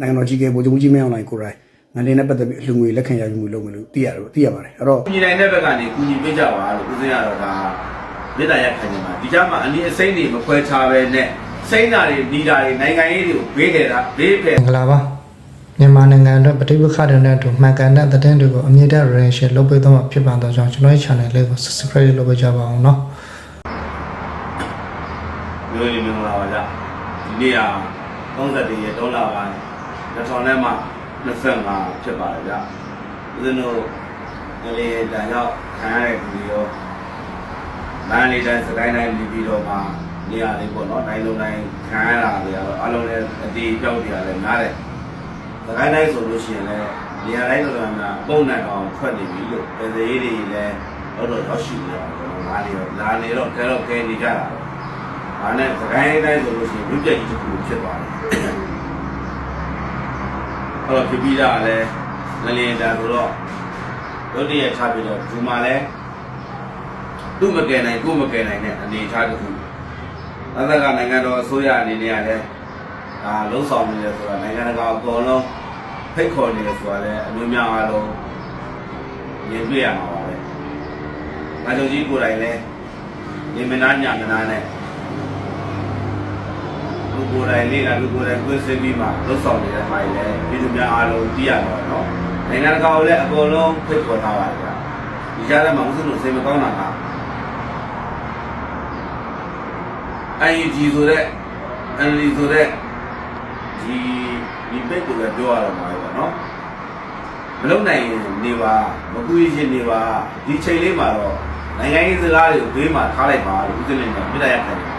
နိုင်ငံတော်ကြီးကဲဗိုလ်ချုပ်ကြီးမင်းအောင်လှိုင်ကိုယ်တိုင်ငလင်းနဲ့ပတ်သက်ပြီးအလှငွေလက်ခံရယူမှုလုပ်မယ်လို့သိရတယ်သိရပါတယ်အဲ့တော့ ညီနိုင်တဲ့ဘက်ကနေကူညီပေးကြပါလို့ဦးစင်းရတော့ဒါမေတ္တာရက်ခံနေမှာဒီကြမှာအနည်းအစိမ့်တွေမခွဲခြားပဲနဲ့စိမ့်တာတွေဒီတာတွေနိုင်ငံရေးတွေကိုဘေးခဲ့တာဘေးဖယ် မင်္ဂလာပါမြန်မာနိုင်ငံအတွက်ပဋိပက္ခတွေနဲ့အတူမှန်ကန်တဲ့သတင်းတွေကိုအမြင့်တဲ့ relation လုပ်ပေးသွားမှာဖြစ်ပါတော့ကြောင့်ကျွန်တော်ရဲ့ channel လေးကို subscribe လုပ်ပေးကြပါအောင်เนาะ မျိုးရင်းမင်္ဂလာပါဗျဒီနေ့ဟာ30ရက်ဒေါ်လာပို င်း2000နဲ့မှ25ဖြစ်ပါတယ်ဗျဦးဇင်းတို့ငလေတန်ရောက်ခံရတဲ့လူတွေရောလမ်းလေးတိုင်းစကိုင်းတိုင်းလီပြီးတော့မှနေရာလေးပေါ့နော်တိုင်းလုံးတိုင်းခံရတာတွေကတော့အလုံးနဲ့အတီးပြောက်တွေရတယ်နားတယ်စကိုင်းတိုင်းဆိုလို့ရှိရင်လည်းနေရာတိုင်းလိုလိုများပုံနဲ့အောင်ထွက်နေပြီလို့ပြည်သေးတွေလည်းတော့တော့ရောက်ရှိနေတော့ကျွန်တော်လာနေတော့လာနေတော့ကဲတော့ကဲနေကြတာတော့။ဒါနဲ့သခိုင်းတိုင်းဆိုလို့ရှိရင်ဝိပ္ပယကြီးတစ်ခုဖြစ်သွားတယ်။အဲ့ တော့ဖြစ်ပြီးတာလည်းငလျင်တန်ဆိုတော့ဒုတိယချပြီးတော့ဒီမှာလည်းသူ့မကယ်နိုင်ကိုယ်မကယ်နိုင်တဲ့အနေအထားတစ်ခု။အသက်ကနိုင်ငံတော်အစိုးရအနေနဲ့ကလည်းဒါလုံးဆောင်နေတယ်ဆိုတာနိုင်ငံတကာအကုန်လုံးဖိတ်ခေါ်နေတယ်ဆိုတာလည်းအမျိုးများအားလုံးမြင်တွေ့ရမှာပါပဲ။ငါတို့ကြီးကိုယ်တိုင်လည်းညီမနာညာမနာနဲ့ လူကိုယ်တိုင်လေးလာလူကိုယ်တိုင်ကွင်းစင်းပြီးမှလှုပ်ဆောင်နေတဲ့မိုင်းလည်းပြည်သူများအားလုံးသိရတော့နော်နိုင်ငံတကာကိုလည်းအကုန်လုံးဖိတ်ခေါ်ထားပါကြဒီကြားထဲမှာဥစ္စာလို့စိတ်မကောင်းတာက IUG ဆိုတဲ့ NLD ဆိုတဲ့ဒီဒီပိတ်ကိုလည်းပြောရတော့မှာပဲနော်မလုံနိုင်ရင်နေပါမကူရရှင်နေပါဒီချိန်လေးမှာတော့နိုင်ငံရေးစကားတွေကိုဘေးမှာထားလိုက်ပါလို့ဥစ္စာလေးကပြလိုက်ရခိုင်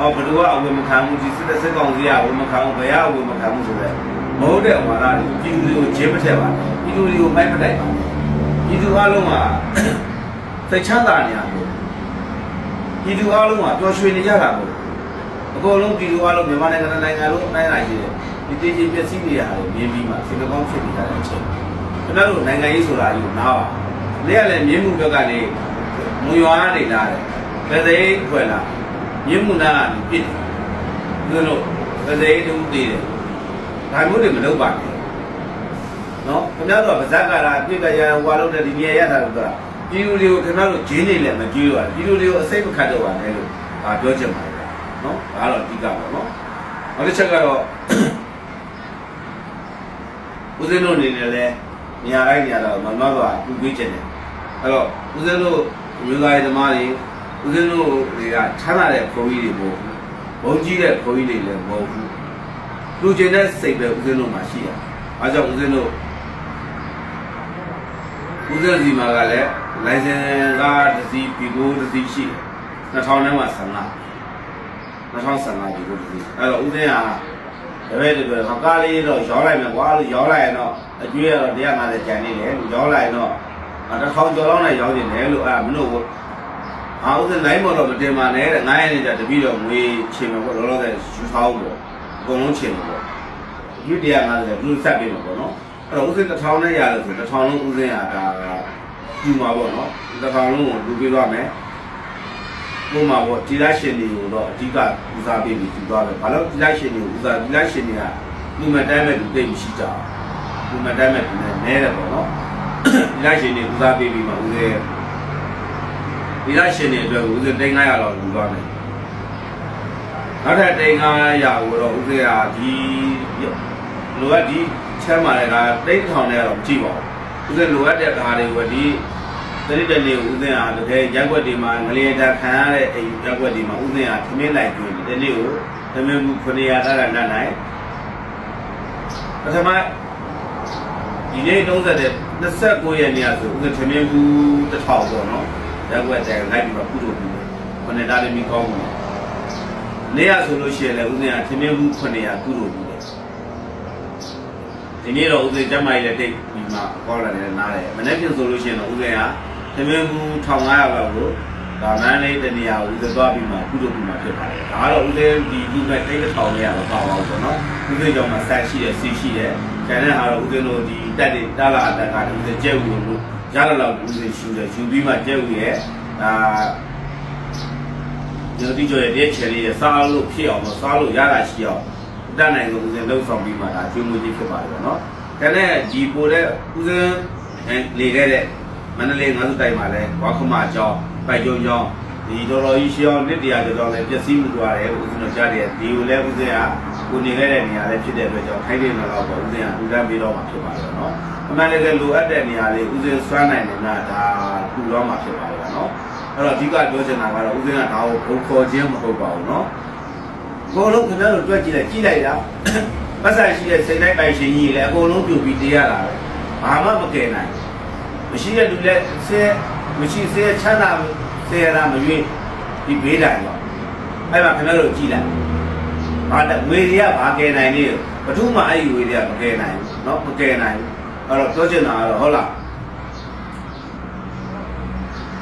တယ်အော်ဘယ်သူကအဝင်မခံဘူးဒီစစ်တဲ့စစ်ကောင်စီကအဝင်မခံဘူးဘယ်ကအဝင်မခံဘူးဆိုတော့မဟုတ်တဲ့ဝါဒတွေပြည်သူတွေကိုဂျင်းမထက်ပါနဲ့ပြည်သူတွေကိုမိုက်မတိုက်ပါနဲ့ပြည်သူအလုံးကစိတ်ချမ်းသာနေရလို့ပြည်သူအလုံးကပျော်ရွှင်နေကြတာကိုအကုန်လုံးပြည်သူအလုံးမြန်မာနိုင်ငံတစ်နိုင်ငံလုံးအတိုင်းအတာရှိတယ်ဒီတည်ကြည်ပျက်စီးနေတာတွေမြင်ပြီးမှစိတ်ကောင်းဖြစ်နေကြတဲ့အချိန်ကျွန်တော်တို့နိုင်ငံရေးဆိုတာကြီးကိုနားပါလေကလည်းမြင်းမှုဘက်ကနေမူရွာနေလာတယ်ဘယ်သိခွဲလာ မြင်းမူနာကနေပြစ်တယ်သူတို့ပစေတူတည်တယ်ဒါမျိုးတွေမလုပ်ပါနဲ့နော်ခင်ဗျားတို့ကဗဇက်ကလာပြစ်ကြရဟွာလို့တဲ့ဒီနေရာရတာလို့ဆိုတာပြည်သူတွေကိုခင်ဗျားတို့ဂျင်းနေလည်းမကြည့်ရဘူးပြည်သူတွေကိုအစိတ်မခတ်တော့ပါနဲ့လို့ဒါပြောချင်ပါတယ်နော်ဒါကတော့အဓိကပါနော်နောက်တစ်ချက်ကတော့ဦးဇင်းတို့အနေနဲ့လည်းနေရာတိုင်းနေရာတော့မမတော့ပူပေးချင်တယ်အဲ့တော့ဦးဇင်းတို့မျိုးသားရေးသမားတွေ ဦးဇင်းတို့တွေကချမ်းသာတဲ့ဘုန်းကြီးတွေမဟုတ်ဘူးဘုန်းကြီးတဲ့ဘုန်းကြီးတွေလည်းမဟုတ်ဘူးလူကျင်တဲ့စိတ်ပဲဦးဇင်းတို့မှာရှိတာအားကြောင့်ဦးဇင်းတို့ဦးဇင်းစီမှာကလည်းလိုင်စင်ကားတစ်စီးပီကိုတစ်စီးရှိတယ်2000နဲ့မှ15 2015ဒီကိုတစ်စီးအဲ့တော့ဦးဇင်းဟာတပည့်တွေကတော့ကားလေးတော့ရောင်းလိုက်မယ်ကွာလို့ရောင်းလိုက်ရင်တော့အကျွေးကတော့150ကျန်နေတယ်ရောင်းလိုက်ရင်တော့တစ်ထောင်ကျော်လောက်နဲ့ရောင်းနေတယ်လို့အဲ့ဒါမင်းတို့ အာဥစဉ်နိုင်မော်တော့မတင်ပါနဲ့တဲ့9ရက်နေကြတပည့်တော်ငွေချိန်မှာပေါ့လောလောဆယ်ယူထားအောင်ပေါ့အကုန်လုံးချိန်မှာပေါ့ဒီ150ဘလူးဆက်ပေးမှာပေါ့နော်အဲ့တော့ဥစဉ်1000နဲ့ရလို့ဆို1000လုံးဥစဉ်ဟာဒါယူမှာပေါ့နော်1000လုံးကိုလူပေးသွားမယ်ပုံမှာပေါ့ဒီလိုက်ရှင်တွေကိုတော့အဓိကဦးစားပေးပြီးယူသွားတယ်ဘာလို့ဒီလိုက်ရှင်တွေကိုဦးစားဒီလိုက်ရှင်တွေကလူမတိုင်းမဲ့လူသိမရှိကြဘူးလူမတိုင်းမဲ့လူနဲ့နဲတယ်ပေါ့နော်ဒီလိုက်ရှင်တွေဦးစားပေးပြီးမှဦးရဲ့ ဒီလိုက်ရှင်တွေအတွက်ဦးစင်တိန်900လောက်လူသွားမယ်နောက်ထပ်တိန်900ကိုတော့ဦးစင်ကဒီလိုအပ်ဒီချမ်းမာတဲ့ကတိန်ထောင်နဲ့တော့မကြည့်ပါဘူးဦးစင်လိုအပ်တဲ့ဓာတ်တွေကိုဒီတတိတနေ့ဦးစင်ကတကယ်ရက်ွက်တွေမှာငလျင်တာခံရတဲ့အိမ်ရက်ွက်တွေမှာဦးစင်ကသမင်းလိုက်ကျွေးဒီနေ့ကိုသမင်းမှု900အဲ့ဒါနဲ့နိုင်ပထမဒီနေ့30တဲ့29ရက်နေ့ဆိုဦးစင်သမင်းမှု1000ပေါ့နော် ရက်ွက်တယ်လိုက်ပြီးတော့ကုသိုလ်ပြုတယ်ခொနဲ့ဒါလည်းမိကောင်းဘူးနေရဆိုလို့ရှိရင်လည်းဦးဇင်းကသင်္မင်းဘူး900ကုသိုလ်ပြုတယ်ဒီနေ့တော့ဦးဇင်းကျမ်းမာရေးလည်းတိတ်ပြီးမှကောင်းလာတယ်နားတယ်မနေ့ပြင်ဆိုလို့ရှိရင်တော့ဦးဇင်းကသင်္မင်းဘူး1500လောက်ကိုဒါမန်းလေးတနေရာကိုဦးဇင်းသွားပြီးမှကုသိုလ်ပြုမှဖြစ်ပါတယ်ဒါကတော့ဦးဇင်းဒီလူမဲ့တိတ်တစ်ထောင်လေးရတော့ပါပါဘူးပေါ့နော်ဦးဇင်းကြောင့်မှဆက်ရှိတယ်စီရှိတယ်ကျန်တဲ့ဟာတော့ဦးဇင်းတို့ဒီတက်တွေတာလာတက်ကဦးဇင်းကျဲဦးလို့ ရတော့လောက်ဦးဇင်းရှူတယ်ရှူပြီးမှကျဲဦးရဲ့ဒါကျွန်တော်ဒီကြော်ရဲ့တဲ့ချယ်လေးရစားလို့ဖြစ်အောင်လို့စားလို့ရတာရှိအောင်တတ်နိုင်ဆုံးဦးစင်းလှုပ်ဆောင်ပြီးမှဒါကျွေးမွေးကြီးဖြစ်ပါတယ်ပေါ့နော်ဒါနဲ့ဒီပိုတဲ့ဦးစင်းလေခဲ့တဲ့မန္တလေးငါးစုတိုက်မှာလဲဝါခမကျောင်းပိုက်ကျုံကျောင်းဒီတော်တော်ကြီးရှောင်းနှစ်တရာကျော်လည်းပျက်စီးမှုသွားတယ်ဦးစင်းတို့ကြားတယ်ဒီကိုလည်းဦးစင်းက ကိုနေခဲ့တဲ့နေရာလေးဖြစ်တဲ့အတွက်ကြောင့်ထိုက်တဲ့နေရာတော့ဦးဇင်းကလူတန်းပေးတော့မှာဖြစ်ပါတယ်နော်အမှန်တကယ်လိုအပ်တဲ့နေရာလေးဦးဇင်းစွမ်းနိုင်နေတာဒါလူတော့မှာဖြစ်ပါတယ်နော်အဲ့တော့အဓိကပြောချင်တာကတော့ဦးဇင်းကဒါကိုဘုံခေါ်ခြင်းမဟုတ်ပါဘူးနော်အကုန်လုံးခင်ဗျားတို့တွက်ကြည့်လိုက်ကြည့်လိုက်တာပတ်ဆိုင်ရှိတဲ့စိတ်တိုင်းပိုင်ရှင်ကြီးလည်းအကုန်လုံးပြုတ်ပြီးတေးရတာပဲဘာမှမကယ်နိုင်မရှိတဲ့လူလည်းဆဲမရှိဆဲချမ်းသာဆဲရတာမရွေးဒီဘေးတိုင်တော့အဲ့မှာခင်ဗျားတို့ကြည့်လိုက် ဘာတငွေတွေကဘာကယ်နိုင်နေဘယ်သူမှအဲ့ဒီငွေတွေကမကယ်နိုင်ဘူးเนาะမကယ်နိုင်ဘူးအဲ့တော့ပြောချင်တာကတော့ဟုတ်လား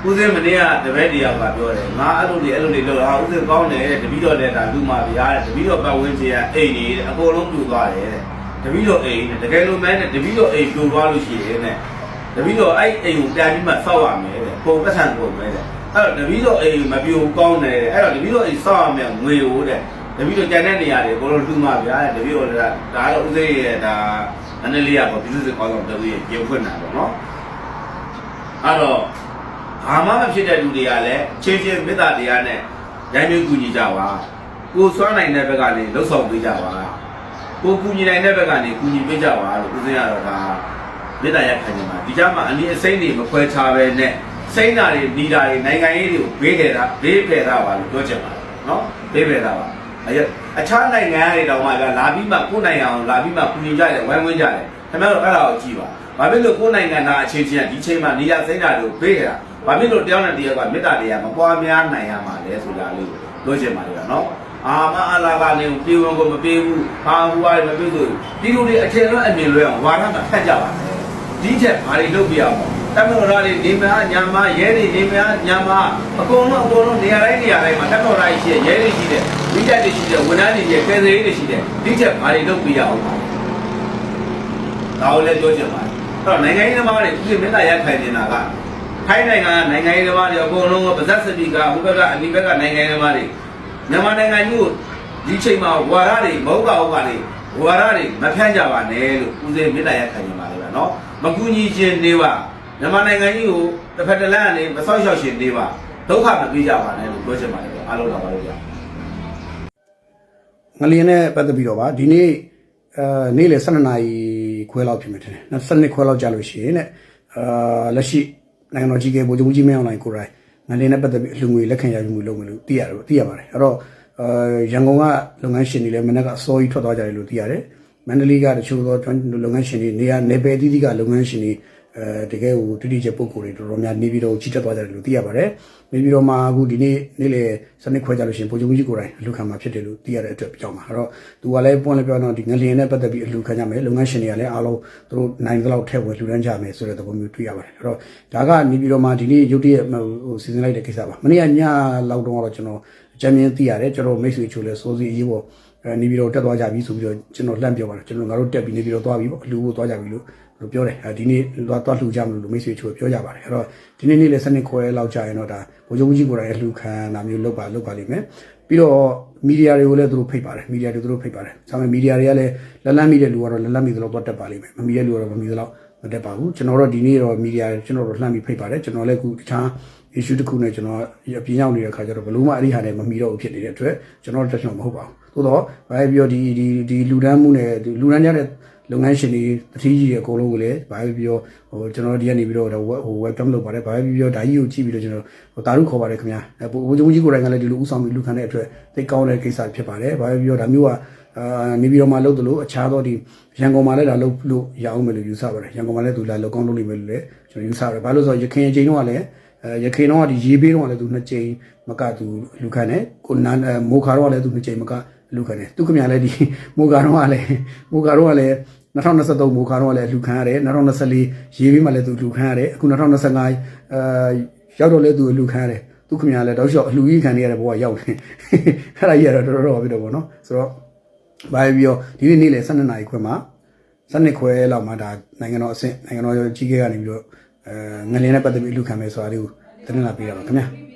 ဦးစင်းမနေ့ကတပည့်တရားကပြောတယ်ငါအဲ့လိုတွေအဲ့လိုတွေလုပ်တာဦးစင်းကောင်းတယ်တဲ့တပည့်တော်တဲ့ဒါလူမာဗျာတဲ့တပည့်တော်ပတ်ဝန်းကျင်ကအိမ်နေတဲ့အကုန်လုံးပြူသွားတယ်တဲ့တပည့်တော်အိမ်နဲ့တကယ်လို့မဲနဲ့တပည့်တော်အိမ်ပြူသွားလို့ရှိရင်တဲ့တပည့်တော်အဲ့အိမ်ကိုပြန်ပြီးမှစောက်ရမယ်တဲ့ပုံပတ်ဆံပုံမယ်တဲ့အဲ့တော့တပည့်တော်အိမ်မပြူကောင်းတယ်တဲ့အဲ့တော့တပည့်တော်အိမ်စောက်ရမယ်ငွေဟိုတဲ့ တပည့်တော်ကျန်တဲ့နေရာတွေအကုန်လုံးလူမာဗျာတဲ့တပည့်တော်ကဒါတော့ဦးစင်းရဲ့ဒါအနည်းလေးရပေါ့ပြည်သူ့စစ်ကောင်းဆောင်တပည့်ရဲ့ရုပ်ဖွင့်တာပေါ့နော်အဲ့တော့ဘာမှမဖြစ်တဲ့လူတွေကလည်းချင်းချင်းမေတ္တာတရားနဲ့ရိုင်းမျိုးကူညီကြပါကိုစွမ်းနိုင်တဲ့ဘက်ကနေလှုပ်ဆောင်ပေးကြပါကိုကူညီနိုင်တဲ့ဘက်ကနေကူညီပေးကြပါလို့ဦးစင်းရတော့ဒါမေတ္တာရက်ခံနေမှာဒီကြမှာအနည်းအစိမ့်တွေမခွဲခြားပဲနဲ့စိမ့်တာတွေနီတာတွေနိုင်ငံရေးတွေကိုဘေးခဲ့တာဘေးဖယ်တာပါလို့ပြောချင်ပါတယ်နော်ဘေးဖယ်တာပါ အရအခြားနိုင်ငံတွေတောင်မှလာပြီးမှကိုယ်နိုင်ငံအောင်လာပြီးမှကူညီကြတယ်ဝိုင်းဝန်းကြတယ်ခင်ဗျားတို့အဲ့ဒါကိုကြည့်ပါဘာဖြစ်လို့ကိုယ်နိုင်ငံသားအခြေချင်းကဒီချိန်မှာနေရာစိမ့်တာတွေကိုဘေးခဲ့တာဘာဖြစ်လို့တယောက်နဲ့တယောက်ကမေတ္တာတရားမပွားများနိုင်ရမှာလဲဆိုတာလေးကိုပြောချင်ပါတယ်ဗျာနော်အာမအလာကနေပြေဝင်ကိုမပြေဘူးဟာဟူရတယ်မပြေဘူးဒီလိုတွေအထင်လွဲအမြင်လွဲအောင်ဝါဒမှာဖက်ကြပါနဲ့ဒီချက်ဘာတွေလုပ်ပြရအောင် တမန်တော်တွေနေမညာမရဲတွေနေမညာမအကုန်လုံးအကုန်လုံးနေရာတိုင်းနေရာတိုင်းမှာတမန်တော်တွေရှိရဲတွေရှိတယ်မိတက်တွေရှိတယ်ဝန်ထမ်းတွေရှိတယ်ကယ်ဆယ်ရေးတွေရှိတယ်ဒီချက်ဘာတွေလုပ်ပြရအောင်ပါဒါကိုလည်းပြောချင်ပါတယ်အဲ့တော့နိုင်ငံရေးသမားတွေသူမေတ္တာရက်ခိုင်နေတာကထိုင်းနိုင်ငံကနိုင်ငံရေးသမားတွေအကုန်လုံးကဗဇက်စပီကာဟိုဘက်ကအနီဘက်ကနိုင်ငံရေးသမားတွေမြန်မာနိုင်ငံကြီးကိုဒီချိန်မှာဝါရတွေမဟုတ်ပါဘူးကလေဝါရတွေမဖြန့်ကြပါနဲ့လို့ဦးစင်းမေတ္တာရက်ခံနေပါလေဗျာနော်မကူညီခြင်းနေပါ မြန်မာနိုင်ငံကြီးကိုတစ်ဖက်တစ်လမ်းကနေမဆောက်ရှောက်ရှင်နေပါဒုက္ခမပေးကြပါနဲ့လို့ပြောချင်ပါတယ်ဗျာအားလုံးတော်ပါလို့ဗျာငလျင်နဲ့ပတ်သက်ပြီးတော့ပါဒီနေ့အဲနေ့လယ်12နာရီခွဲလောက်ဖြစ်မယ်ထင်တယ်။12ခွဲလောက်ကြာလို့ရှိရင်တဲ့အာလက်ရှိနိုင်ငံတော်ကြီးကဗိုလ်ချုပ်ကြီးမင်းအောင်လှိုင်ကိုယ်တိုင်ငလျင်နဲ့ပတ်သက်ပြီးအလှူငွေလက်ခံရယူမှုလုပ်မယ်လို့သိရတယ်သိရပါတယ်။အဲ့တော့အာရန်ကုန်ကလုပ်ငန်းရှင်တွေလည်းမနေ့ကအစောကြီးထွက်သွားကြတယ်လို့သိရတယ်။မန္တလေးကတချို့သောလုပ်ငန်းရှင်တွေနေရာနေပယ်တိတိကလုပ်ငန်းရှင်တွေ အဲတကယ်ကိုတိတိကျပုံကိုယ်တွေတော်တော်များနေပြီးတော့ကြီးတက်သွားကြတယ်လို့သိရပါတယ်။နေပြီးတော့မှအခုဒီနေ့နေ့လေစနစ်ခွဲကြလို့ရှိရင်ဗိုလ်ချုပ်ကြီးကိုယ်တိုင်အလူခံမှာဖြစ်တယ်လို့သိရတဲ့အတွက်ကြောင့်ပါ။အဲ့တော့သူကလည်းပွင့်လည်းပြောတော့ဒီငလျင်နဲ့ပတ်သက်ပြီးအလူခံကြမယ်လုပ်ငန်းရှင်တွေကလည်းအားလုံးသူတို့နိုင်တဲ့လောက်ထည့်ဝင်လှူဒန်းကြမယ်ဆိုတဲ့သဘောမျိုးတွေ့ရပါတယ်။အဲ့တော့ဒါကနေပြီးတော့မှဒီနေ့ရုတ်တရက်ဟိုစီစဉ်လိုက်တဲ့ကိစ္စပါ။မနေ့ကညလောက်တော့တော့ကျွန်တော်အကြမ်းမြင်သိရတယ်ကျွန်တော်မိတ်ဆွေချိုလဲစိုးစီအရေးပေါ်အဲနေပြီးတော့တက်သွားကြပြီဆိုပြီးတော့ကျွန်တော်လှမ်းပြောပါတယ်ကျွန်တော်ငါတို့တက်ပြီးနေပြီးတော့သွားပြီပေါ့အလူကိုသွားကြပြီလို့ လို့ပြောတယ်အဲဒီနေ့သွားသွားလှူကြမလို့လို့မိတ်ဆွေချိုပြောကြပါတယ်အဲ့တော့ဒီနေ့နေ့လည်းစနစ်ခွဲလောက်ကြာရင်တော့ဒါဘိုးချုပ်ကြီးကိုယ်တိုင်လှူခံတာမျိုးလုပ်ပါလုပ်ပါလိမ့်မယ်ပြီးတော့မီဒီယာတွေကိုလည်းသူတို့ဖိတ်ပါတယ်မီဒီယာတွေသူတို့ဖိတ်ပါတယ်။ဒါပေမဲ့မီဒီယာတွေကလည်းလက်လန်းမိတဲ့လူကတော့လက်လန်းမိသလိုတော့တက်ပါလိမ့်မယ်။မမီတဲ့လူကတော့မမီသလောက်မတက်ပါဘူး။ကျွန်တော်တို့ဒီနေ့တော့မီဒီယာကျွန်တော်တို့လှမ်းပြီးဖိတ်ပါတယ်။ကျွန်တော်လည်းအခုတခြား issue တစ်ခုနဲ့ကျွန်တော်အပြင်းရောက်နေတဲ့ခါကျတော့ဘလို့မှအဲ့ဒီဟာနဲ့မမီတော့ဘူးဖြစ်နေတဲ့အတွက်ကျွန်တော်တို့တက်ချင်မဟုတ်ပါဘူး။သို့တော့ဘာပဲပြောဒီဒီဒီလူဒန်းမှုနဲ့ဒီလူဒန်းကြတဲ့ လုပ်ငန်းရှင်တွေတတိကြီးတွေအကုန်လုံးကိုလည်းဘာပဲပြောဟိုကျွန်တော်ဒီကနေပြီးတော့ဟို welcome လုပ်ပါတယ်ဘာပဲပြောဒါကြီးကိုကြည့်ပြီးတော့ကျွန်တော်ဟိုတာရုခေါ်ပါတယ်ခင်ဗျာအဲဘိုးချုပ်ကြီးကိုယ်တိုင်ကလည်းဒီလိုဥဆောင်ပြီးလူခံတဲ့အတွက်သိကောင်းတဲ့ကိစ္စဖြစ်ပါတယ်ဘာပဲပြောဒါမျိုးကအာနေပြီးတော့မှလုပ်တယ်လို့အခြားသောဒီရန်ကုန်မှာလည်းဒါလုပ်လို့ရအောင်မယ်လို့ယူဆပါတယ်ရန်ကုန်မှာလည်းသူလာလောက်ကောင်းလုပ်လိမ့်မယ်လို့လည်းကျွန်တော်ယူဆပါတယ်ဘာလို့ဆိုတော့ရခင်အချိန်တုန်းကလည်းအဲရခင်တော့ဒီရေးပေးတော့လည်းသူနှစ်ကြိမ်မကသူလူခံတယ်ကိုနန်းမိုးခါတော့လည်းသူနှစ်ကြိမ်မက လူခံတယ်သူခင်ဗျာလည်းဒီမိုးခါတော့လည်းမိုးခါတော့လည်း2023မိုးခါတော့လည်းလူခံရတယ်2024ရေးပေးမှလည်းသူလူခံရတယ်အခု2025အဲရောက်တော့လည်းသူလူခံရတယ်သူခင်ဗျာလည်းတောက်လျှောက်အလူကြီးခံနေရတဲ့ဘဝရောက်တယ်အဲ့ဒါကြီးကတော့တော်တော်ပြီးတော့ဗောနော်ဆိုတော့ဘာပဲပြောဒီနေ့နေ့လေ12နာရီခွဲမှာ12ခွဲလောက်မှာဒါနိုင်ငံတော်အဆင့်နိုင်ငံတော်ကြီးကဲကနေပြီးတော့အဲငလင်းနဲ့ပတ်သက်ပြီးအလူခံမယ်ဆိုတာလေးကိုတင်ပြလာပေးရပါခင်ဗျာ